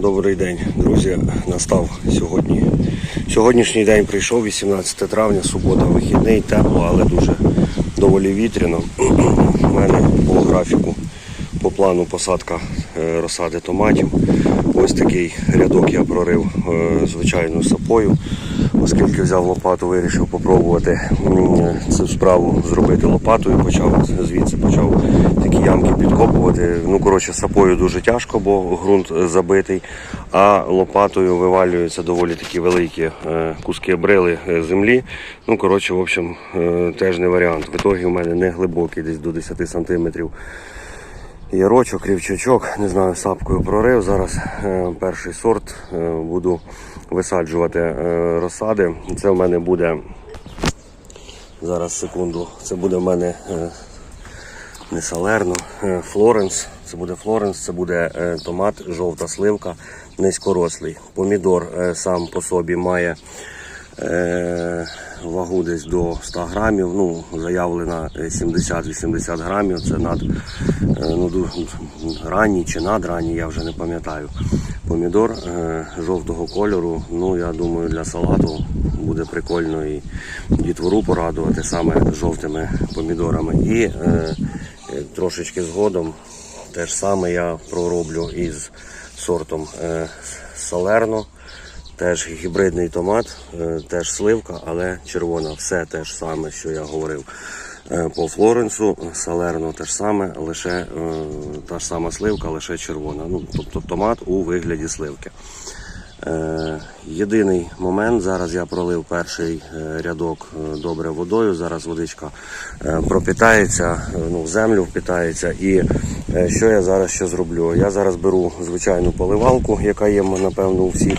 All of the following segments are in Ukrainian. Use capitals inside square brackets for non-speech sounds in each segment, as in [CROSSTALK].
Добрий день, друзі. Настав сьогодні. Сьогоднішній день прийшов 18 травня, субота, вихідний, тепло, але дуже доволі вітряно. У мене по графіку, по плану посадка е, розсади томатів. Ось такий рядок я прорив е, звичайною сапою, оскільки взяв лопату, вирішив попробувати цю справу зробити лопатою. Почав звідси почав такі ямки підкопувати. Ну, коротше, сапою дуже тяжко, бо ґрунт забитий, а лопатою вивалюються доволі такі великі е, куски брили е, землі. Ну, коротше, в общем, е, теж не варіант. В ітогі у мене не глибокий, десь до 10 сантиметрів ярочок, рівчачок, не знаю, сапкою прорив. Зараз е, перший сорт е, буду висаджувати е, розсади. Це в мене буде. Зараз секунду. Це буде в мене не Салерно, Флоренс. Це буде Флоренс, це буде томат, жовта сливка, низькорослий. Помідор сам по собі має вагу десь до 100 грамів. Ну, заявлена е, 70-80 грамів. Це над е, ну, ранній чи надранній, я вже не пам'ятаю. Помідор е, жовтого кольору. Ну, я думаю, для салату буде прикольно і дітвору порадувати саме жовтими помідорами. І е, е, трошечки згодом те ж саме я пророблю із сортом е, Салерно. Теж гібридний томат, е, теж сливка, але червона. Все те ж саме, що я говорив е, по Флоренсу, Салерно те ж саме, лише е, та ж сама сливка, лише червона. Ну, тобто томат у вигляді сливки. Єдиний момент, зараз я пролив перший рядок добре водою. Зараз водичка пропітається, е, ну, в землю впитається. І що я зараз ще зроблю? Я зараз беру звичайну поливалку, яка є напевно у всіх.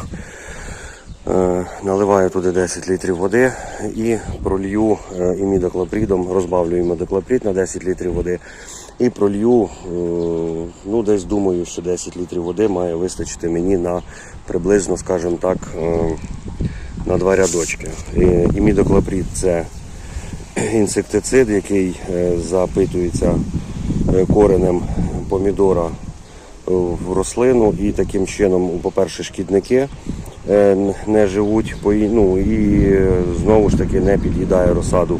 Е, Наливаю туди 10 літрів води і пролью е, імідоклопридом, розбавлю імідоклоприд на 10 літрів води і пролью, е, ну десь думаю, що 10 літрів води має вистачити мені на приблизно, скажімо так, на два рядочки. І- Імідоклоприд це інсектицид, який запитується коренем помідора в рослину і таким чином, по-перше, шкідники не живуть ну, і е, знову ж таки не під'їдає розсаду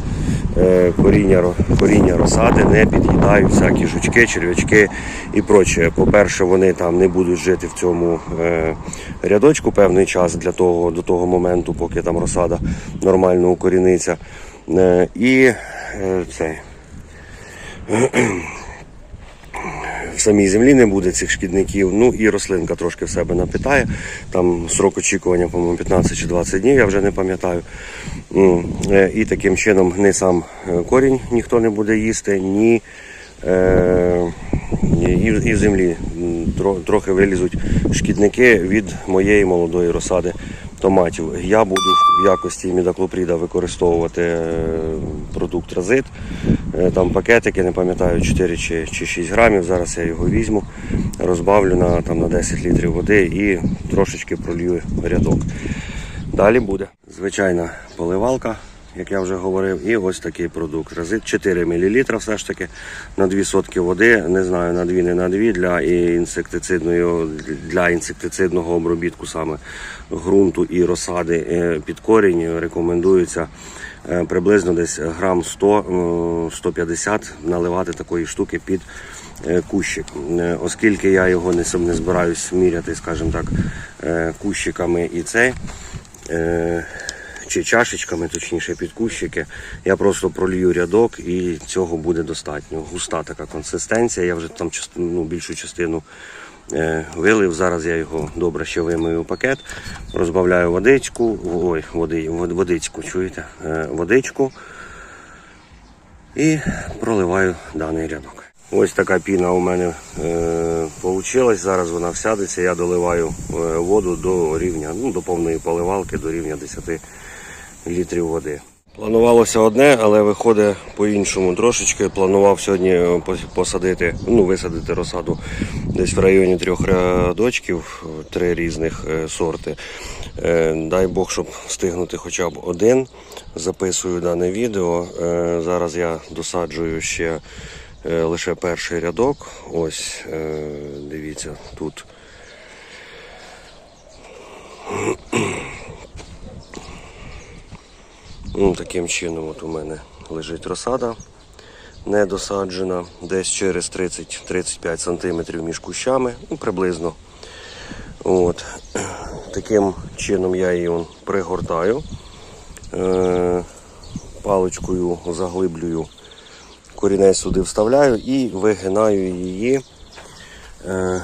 е, коріння, коріння розсади, не під'їдають всякі жучки, черв'ячки і проче. По-перше, вони там не будуть жити в цьому е, рядочку певний час для того, до того моменту, поки там розсада нормально укоріниться. Е, І е, це самій землі не буде цих шкідників. Ну і рослинка трошки в себе напитає. Там срок очікування, по-моєму, 15 чи 20 днів, я вже не пам'ятаю. Е, І таким чином ні сам е, корінь ніхто не буде їсти, ні. Е, і, в землі трохи вилізуть шкідники від моєї молодої розсади томатів. Я буду в якості мідаклопріда використовувати продукт разит. Е, Там пакетики, не пам'ятаю, 4 чи, чи 6 грамів. Зараз я його візьму, розбавлю на, там, на 10 літрів води і трошечки пролью рядок. Далі буде звичайна поливалка, як я вже говорив, і ось такий продукт. Разит 4 мл все ж таки на 2 сотки води, не знаю, на 2, не на 2 для інсектицидної, для інсектицидного обробітку саме ґрунту і розсади е, під корінь рекомендується е, приблизно десь грам 100 е, 150 наливати такої штуки під кущик. Оскільки я його не, не збираюсь міряти, скажімо так, кущиками і цей. Чи чашечками, точніше, під кущики. Я просто пролью рядок і цього буде достатньо. Густа така консистенція. Я вже там ну, більшу частину е, вилив. Зараз я його добре ще вимию в пакет, розбавляю водичку, ой, води, водичку, чуєте? Е, водичку і проливаю даний рядок. Ось така піна у мене е, получилась. Зараз вона всядеться. Я доливаю е, воду до рівня, ну, до повної поливалки, до рівня 10 літрів води. Планувалося одне, але виходить по-іншому трошечки. Планував сьогодні е, посадити, ну, висадити розсаду десь в районі трьох рядочків, три різних е, сорти. Е, Дай Бог, щоб встигнути хоча б один. Записую дане відео. Зараз я досаджую ще лише перший рядок. Ось, дивіться, тут Ну, таким чином от у мене лежить розсада недосаджена, десь через 30-35 см між кущами, ну, приблизно. От. Таким чином я її он, пригортаю, е, паличкою заглиблюю, корінець сюди вставляю і вигинаю її. Е,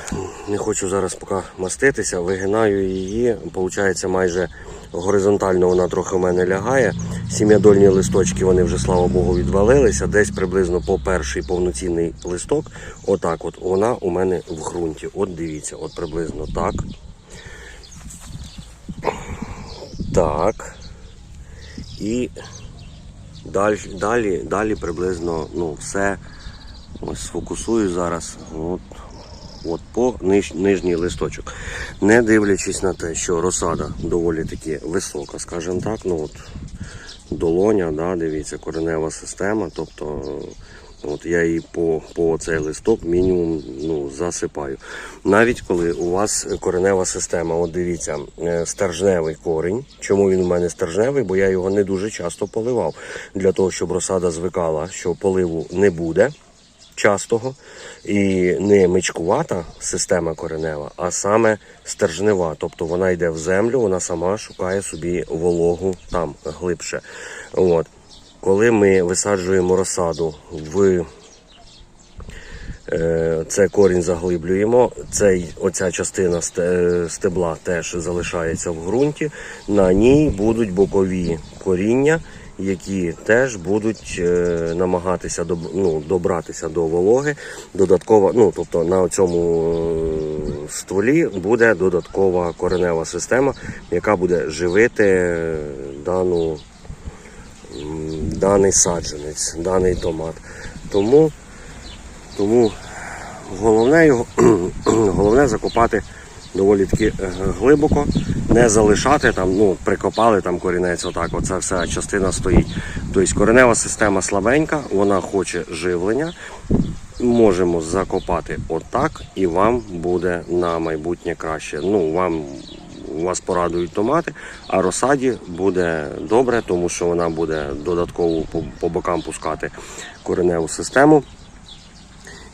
не хочу зараз поки маститися, вигинаю її, виходить майже горизонтально вона трохи в мене лягає. Сім'ядольні листочки вони вже, слава Богу, відвалилися. Десь приблизно по перший повноцінний листок. Отак от вона у мене в ґрунті. От дивіться, от приблизно так. Так. І далі, далі, далі приблизно ну, все. Ось сфокусую зараз. От, от по ниж, нижній листочок. Не дивлячись на те, що розсада доволі таки висока, скажімо так. Ну, от, долоня, да, дивіться, коренева система. Тобто от я її по, по цей листок мінімум ну, засипаю. Навіть коли у вас коренева система, от дивіться, е, стержневий корінь. Чому він у мене стержневий? Бо я його не дуже часто поливав. Для того, щоб розсада звикала, що поливу не буде частого і не мичкувата система коренева, а саме стержнева. Тобто вона йде в землю, вона сама шукає собі вологу там глибше. От. Коли ми висаджуємо розсаду в е, це корінь заглиблюємо. Цей, оця частина стебла теж залишається в ґрунті. На ній будуть бокові коріння, які теж будуть е, намагатися доб- ну, добратися до вологи. Додатково, ну, тобто на цьому е, стволі буде додаткова коренева система, яка буде живити е, дану даний саджанець, даний томат. Тому, тому головне, його, [CLEARS THROAT] головне закопати доволі таки е, глибоко, не залишати там, ну, прикопали там корінець, отак, оця вся частина стоїть. Тобто коренева система слабенька, вона хоче живлення. Можемо закопати отак, і вам буде на майбутнє краще. Ну, вам вас порадують томати, а розсаді буде добре, тому що вона буде додатково по, по бокам пускати кореневу систему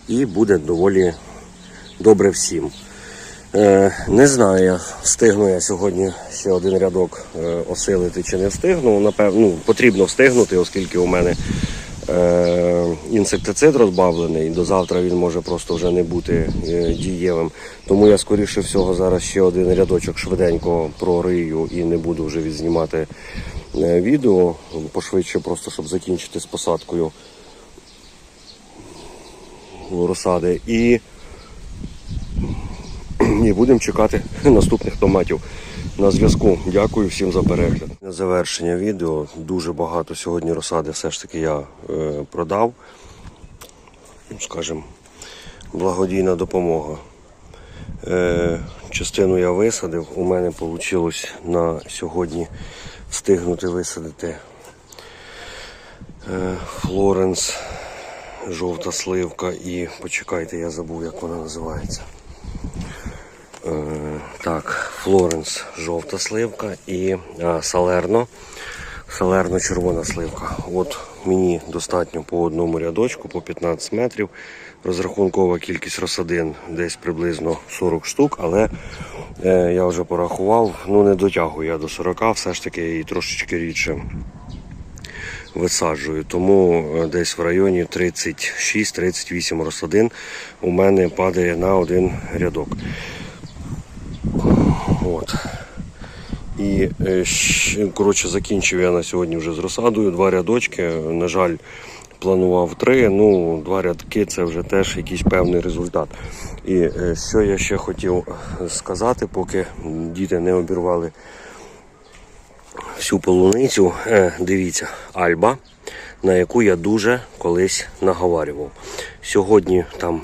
і буде доволі добре всім. Е, не знаю, встигну я сьогодні ще один рядок е, осилити чи не встигну. Напевно, ну, потрібно встигнути, оскільки у мене е, інсектицид розбавлений. До завтра він може просто вже не бути дієвим. Тому я скоріше всього зараз ще один рядочок швиденько прорию і не буду вже відзнімати відео. Пошвидше, просто щоб закінчити з посадкою розсади. І і будемо чекати [LAUGHS] наступних томатів на зв'язку. Дякую всім за перегляд. На завершення відео дуже багато сьогодні розсади все ж таки я е, продав. Ну, Скажімо, благодійна допомога. Е, частину я висадив. У мене вийшло на сьогодні встигнути висадити е, Флоренс, жовта сливка і почекайте, я забув, як вона називається. Е, Так, Флоренс жовта сливка і а, Салерно. Салерно червона сливка. От мені достатньо по одному рядочку, по 15 метрів. Розрахункова кількість розсадин десь приблизно 40 штук, але е, я вже порахував, ну не дотягую я до 40, все ж таки і трошечки рідше висаджую. Тому е, десь в районі 36-38 розсадин у мене падає на один рядок. От. І е, коротше, закінчив я на сьогодні вже з розсадою. Два рядочки. На жаль, планував три. Ну, два рядки це вже теж якийсь певний результат. І е, що я ще хотів сказати, поки діти не обірвали всю полуницю. Е, дивіться, альба, на яку я дуже колись наговарював. Сьогодні там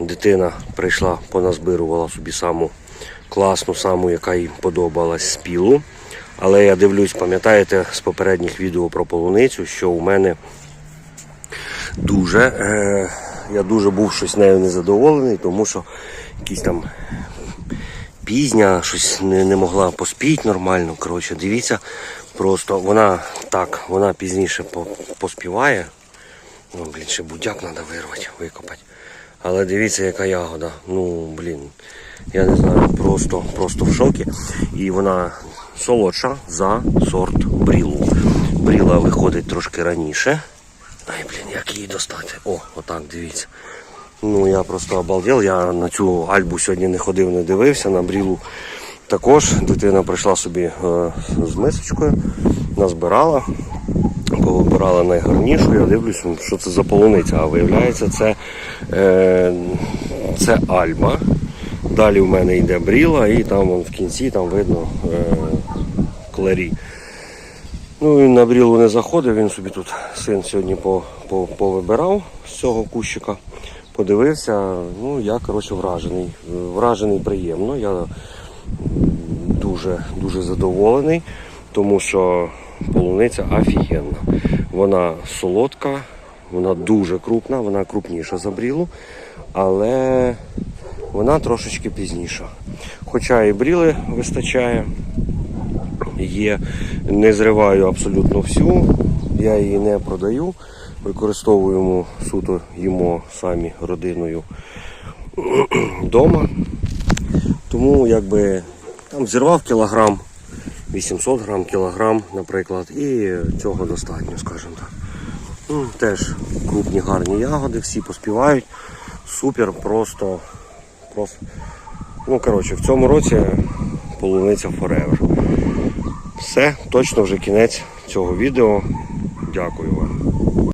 дитина прийшла, поназбирувала собі саму класну, саму, яка їй подобалась спілу. Але я дивлюсь, пам'ятаєте з попередніх відео про полуницю, що у мене дуже, е, я дуже був щось нею незадоволений, тому що якісь там пізня, щось не, не могла поспіти нормально. Коротше, дивіться, просто вона так, вона пізніше поспіває. Ну, блін, ще будяк треба вирвати, викопати. Але дивіться, яка ягода. Ну, блін, я не знаю, просто, просто в шокі. І вона солодша за сорт брілу. Бріла виходить трошки раніше. Ай, блін, як її достати? О, отак, дивіться. Ну, я просто обалдел. Я на цю альбу сьогодні не ходив, не дивився, на брілу також. Дитина прийшла собі е, з мисочкою, назбирала, повибирала найгарнішу. Я дивлюсь, ну, що це за полуниця. А виявляється, це, е, це альба. Далі в мене йде бріла, і там в кінці там видно е, кларі. Ну він на брілу не заходив, він собі тут син сьогодні по, по, повибирав з цього кущика. Подивився, ну я коротше вражений. Вражений приємно. Я дуже, дуже задоволений, тому що полуниця офігенна. Вона солодка, вона дуже крупна, вона крупніша за брілу, але вона трошечки пізніша. Хоча і бріли вистачає, є. Не зриваю абсолютно всю, я її не продаю. Використовуємо суто їмо самі родиною [CLEARS THROAT] вдома. Тому якби там зірвав кілограм, 800 грам, кілограм, наприклад, і цього достатньо, скажімо так. Ну, теж крупні гарні ягоди, всі поспівають. Супер, просто, просто. Ну, коротше, в цьому році полуниця forever. Все, точно вже кінець цього відео. Дякую вам.